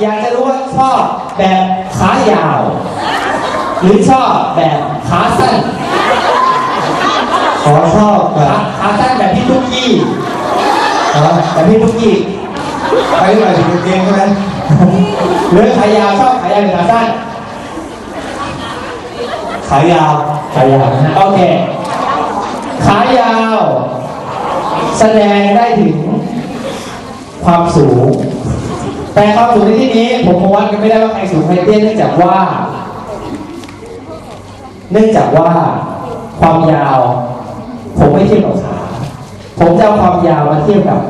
อยากจะรู้ว่าชอบแบบขายาว หรือชอบแบบขาสั้น ขอชอบแบขาบขาสั้นแบบพี่ทุกกี้อะไรแบบพี่ทุกกี้ไปหมายถึงกางเกงใช่ไหมหรือขายาวชอบขายาวหรือขาสั้นขายาวขายาวนะฮะโอเคขายาว แสดงได้ถึงความสูง แต่ความสูงในที่นี้ผมคงวัดกันไม่ได้ว่าใครสูงใครเตี้ยเนื่องจากว่า เนื่องจากว่าความยาว ผมไม่เทียบกับขาผมจะเอาความยาวมาเทียบกับ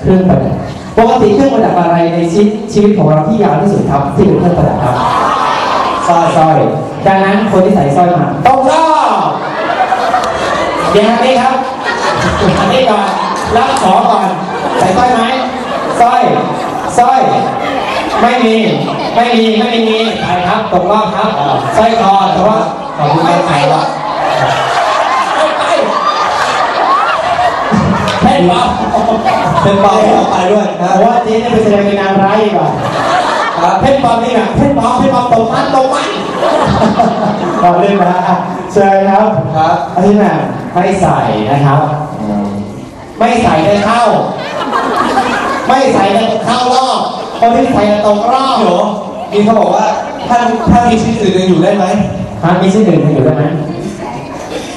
เครื่องประดับปกติเครื่องประดับอะไรในชีวิตชีวิตของเราที่ยาวที่สุดครับที่เป็นเครื่องประดับครับสร้อยสร้อยดังนั้นคนที่ใส่สร้อยมาต้องรอบเดี๋ยวทางนี้ครับทางนี้ก่อนรับขอก่อนใส่สร้อยไหมสร้อย สร้อย ไม่มี ไม่มี ไม่มีไปครับตกรอบครับสร้อยคอแต่ว่าขอบคุณไม่ใส่หรอกไม่ไปเพชรป๊อปเป็นเบาเอาไปด้วยนะแต่ว่าเจ๊เนี่ยไปแสดงเป็นนางร้ายดีกว่าครับเพชรปอมนี่นะเพชรปอมเพชรปอมตกมันตกมันตอนเล่นนะอะเชิญครับครับอันนี้นะไม่ใส่นะครับ ไม่ใส่ได้เข้า ไม่ใส่ได้เข้ารอบคนที่ใส่จะตกรอบพี่โหนมีเขาบอกว่าถ้าถ้ามีชิ้นอื่นยังอยู่ได้ไหมฮะมีชื่อหนึ่งอยู่ได้ไหม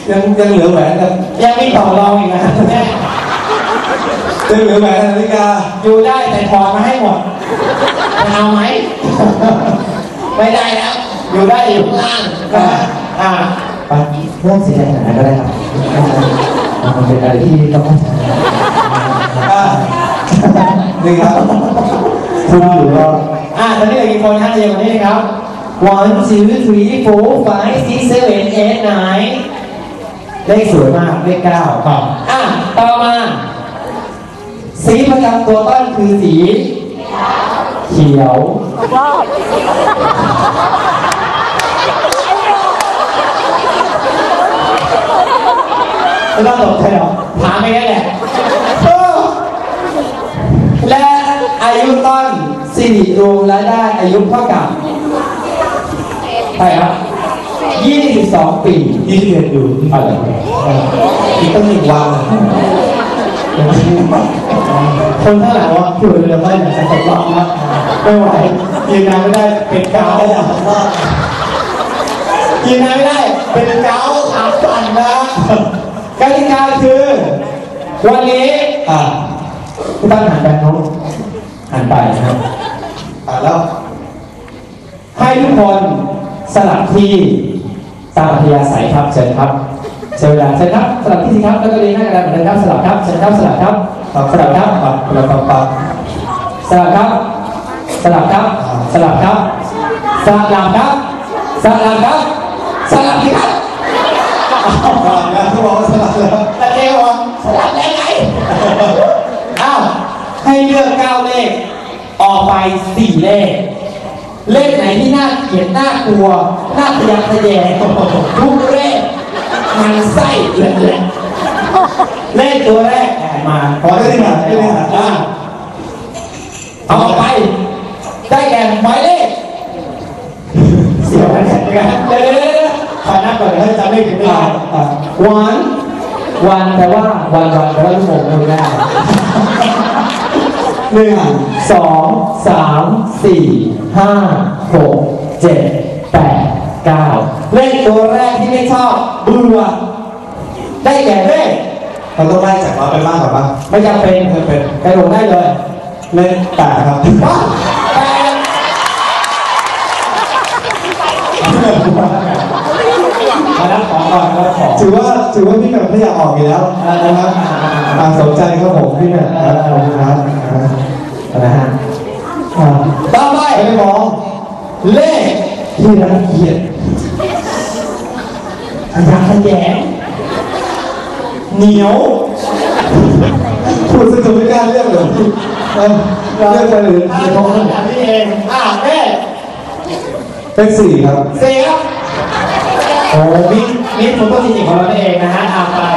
ยังยังเหลือแหวนกับยังมีต่อรองอีกนะแม่ยังเหลือแหวนนาฬิกาอยู่ได้แต่ถอดมาให้หมดจะเอาไหมไม่ได้แล้ว อยู่ได้อยู่ข้างล่างนะอ่าไปเรื่องสีแดงไหนก็ได้ครับมันเป็นอะไรที่ต้องอะ นี่ครับคุณอยู่รออ่าตอนนี้เหลือกี่คนครับเรียงวันนี้นะครับ one two three four five six seven eight nine เลขสวยมากเลขเก้าครับอะต่อมา สีประจำตัวต้นคือสี เขียวไม่ต้องตกใจหรอกถามไปแค่แหละเออและ อายุต้นสิริรวมและได้อายุเท่ากับใช่ครับ22ปียี่สิบเอ็ดอยู่อะไรอีกตั้งหนึ่งวันคนข้างหลังว่าพี่อุ่นเรือไม่อยากจะตกรอบนะไม่ไหวยืนนานไม่ได้เป็นเกาต์ยืนนานไม่ได้เป็นเกาขาสั่นนะกติกาคือ วันนี้อะทุกท่านหันไปน้อง หันไปนะครับอะแล้ว ให้ทุกคนสลับที่ตามอัธยาศัยครับเชิญครับเชิญเวลาเชิญครับสลับที่สิครับแล้วก็เรียนหน้ากระดานเหมือนเดิมครับสลับครับเชิญครับสลับครับสลับครับปับปับปับปับสลับครับ สลับครับ สลับครับ สลับครับสลับครับสลับสิครับสลับนะเขาบอกว่าสลับแล้วตะเกียบวะสลับได้ไงอ้าว ให้เลือกเก้าเลข ออกไปสี่เลข เลขไหนที่น่าเกลียดน่ากลัวน่าพยาทะแยงทุกเลขมันไส้เลยแหละเลขตัวแรกมาขอได้ไหมได้ไหมอะเอาออกไป ได้แก่หมายเลขเสียวกันเนี่ยเดี๋ยวเดี๋ยวเดี๋ยวเดี๋ยวขอนับก่อนเดี๋ยจำไม่ถึงไม่ได้วัน วันแปลว่าวันวันแปลว่าชั่วโมงไม่ได้ หนึ่งสองสามสี่ห้าหกเจ็ดแปดเก้าเลขตัวแรกที่ไม่ชอบเบื่อได้แก่เลขเราต้องไล่จากน้อยไปมากกว่าปะไม่จำเป็นไม่เป็นกระโดดได้เลย เล่นแปดครับว้าวแปดมาแล้วของก่อนมาแล้วของถือว่าถือว่าพี่แบบไม่อยากออกอยู่แล้วนะครับอ่าสนใจครับผมพี่แบบครับขอบคุณครับ นะฮะอ่าต่อไปไม่มองเลขที่รังเกียจขยะแขยงเหนียวพูดสนุกไม่กล้าเลือกเลยเออเลือกไปหรืออ่าเลือกขขอองงขนาดนี้เองอ่าเลขเป็นสี่ครับเสียบโอ้มิดมิดผมก็จริงๆของเราเองนะฮะอาไป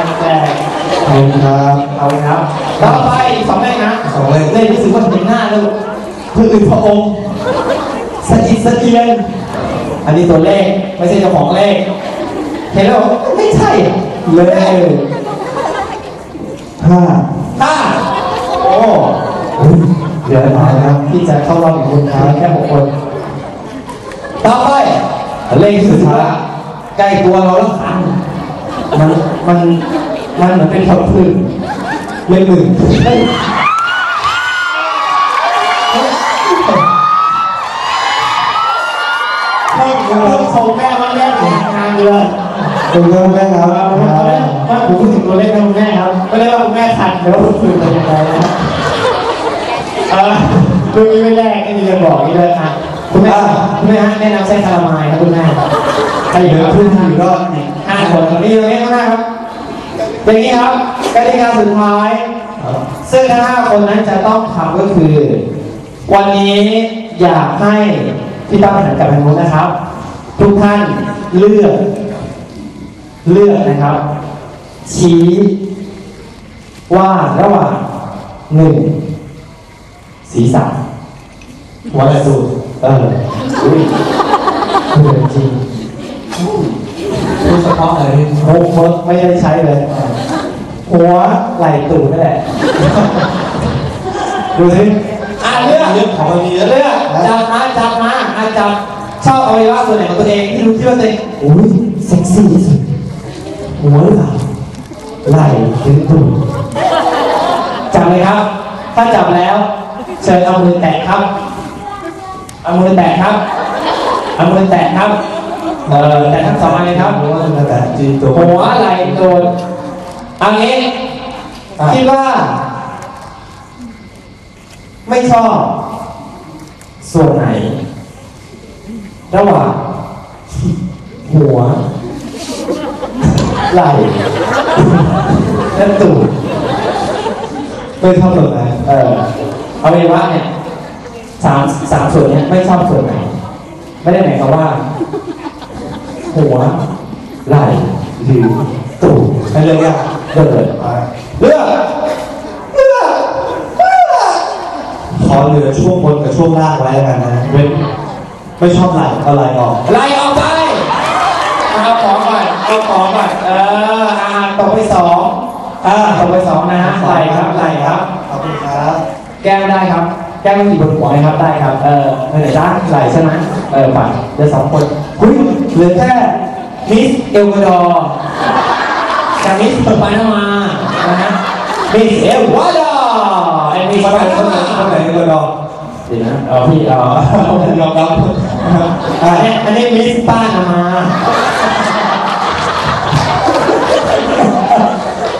แจก ขอบคุณครับเอาเลยครับต่อไปอีกสองเลขนะสองเลขเลขรู้สึกว่าเห็นหน้าลูกคืออื่นพระองค์สะอิดสะเอียน อันนี้ตัวเลขไม่ใช่เจ้าของเลขเห็นแล้วบอกไม่ใช่อะเลขห้าห้าโอ้เดี๋ยวมานะครับที่จะเข้ารอบอีกคนท้ายแค่หกคนต่อไปเลขสุดท้ายใกล้ตัวเราแล้วคันมันมัน มันเหมือนเป็นผลพึ่งเลขหนึ่งเฮ้ยเพิ่มเพิ่มส่งแม่มาแม่ถึงทางเลยเป็นเรื่องแรกครับว่าผมพูดถึงตัวเลขนะคุณแม่ครับไม่ได้ว่าแม่ขัดหรือว่าคุณฝึกอะไรยังไงนะเออคุณมีไม่แรกก็มีจะบอกนี่ด้วยครับคุณแม่คุณแม่ฮะแนะนำใช้นคาราไมล์ครับคุณแม่ถ้าอย่างเดี๋ยวนั้นขึ้นอีกรอบห้าคนตรงนี้ตรงนี้ข้างหน้าครับ อย่างนี้ครับกติกาสุดท้าย ซึ่งทั้งห้าคนนั้นจะต้องทำก็คือ วันนี้อยากให้พี่ตั้มหันกลับไปทางโน้นนะครับ ทุกท่านเลือก เลือกนะครับ ชี้ว่าระหว่างหนึ่งศีรษะหัวและสูดเอออุ้ยเหมือนจริง พูดเฉพาะอะไรโมกเมิร์กไม่ได้ใช้เลย หัวไหล่ตูดนั่นแหละ ดูสิอะเลือกเรื่องของมันมีเยอะเลือกจับมาจับมาอะจับชอบอวัยวะส่วนไหนของตัวเองที่รู้ที่ว่าตัวเองโอ้ยเซ็กซี่ที่สุดหัวหรือเปล่าไหล่หรือตูดจับเลยครับ ถ้าจับแล้วเชิญเอามือแตะครับเอามือแตะครับเอามือแตะครับ เออแตะทั้งสองอันเลยครับรู้ว่าจะแต่จีนตัวหัวไหล่โดนเอันนี้คิดว่า ไม่ชอบ ส่วนไหน ระหว่างหัว ไหล่และตูดไม่ชอบส่วนไหนเออเอาเป็นว่าเนี่ยสามสามส่วนเนี้ยไม่ชอบส่วนไหน ไม่ได้หมายความว่า หัว ไหล่หรือตูดให้เลือกยากเดินไปเลือเลือกเลือกขอเหลือช่วงบนกับช่วงล่างไว้แล้วกันนะเว้นไม่ชอบไหลอาไหลออกไหล่ออกไปเอาของก่อนเอาของก่อนเอออ่าตกไปสองอ่าตกไปสองนะฮะไหล่ครับไหล่ครับขอบคุณครับแก้มได้ครับแก้มไม่มีบนหัวนะครับได้ครับ เออเออด้านไหล่ใช่ไหมเออไป เดี๋ยวสองคนหุ้ยเหลือแค่มิสเอลวาดอร์กับมิสเปิดปานามานะฮะมิสเอลวาดอร์ไอ้มิสคนปาไหนนาคนไหนมาคนไหนกันดอกเดี๋ยวนะเอาพี่เอายอมรับอันนี้อันนี้มิสป้านามา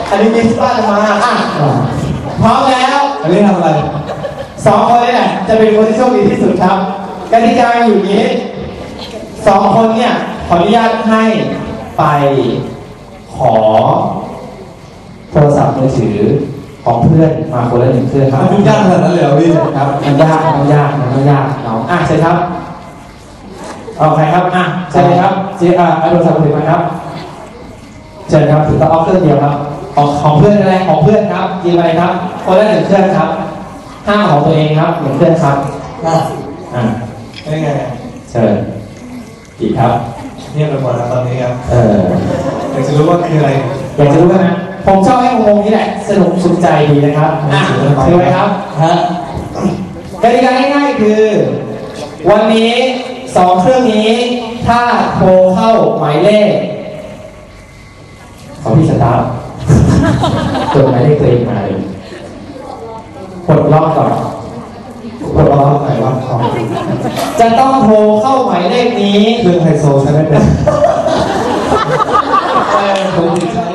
อันนี้มิสป้านามาอะพร้อมแล้วอันนี้ทำอะไรสองคนนี่แหละจะเป็นคนที่โชคดีที่สุดครับกติกาอยู่อย่างนี้ สองคนเนี่ยขออนุญาตให้ไปขอโทรศัพท์มือถือของเพื่อนมาคนละหนึ่งเครื่องครับมันยุ่งยากขนาดนั้นเลยเหรอพี่ครับมันยากมันยากมันยากเนาะอะเชิญครับเอาใครครับอะเชิญเลยครับเชิญอะเอาโทรศัพท์มือถือมาครับเชิญครับถือต้องเอาเครื่องเดียวครับของของเพื่อนอะไรของเพื่อนครับยิงอะไรครับคนละหนึ่งเครื่องครับห้ามของตัวเองครับหนึ่งเครื่องครับอะอะได้ไงเชิญ กี่ครับเงียบไปหมดแล้วตอนนี้ครับเอออยากจะรู้ว่าคืออะไรอยากจะรู้ไหมผมชอบให้งงๆนี่แหละสนุกสุขใจดีนะครับอะถือไว้ครับฮะกติกาง่ายๆคือ วันนี้สองเครื่องนี้ถ้าโทรเข้าหมายเลขของพี่สตาร์ทกดหมายเลขตัวเองมาเลยกดล็อกก่อน กดล็อกไหนว่าของจะต้องโทรเข้าหมายเลขนี้เครื่องไฮโซใช้ไม่เป็นเออผมติดใช้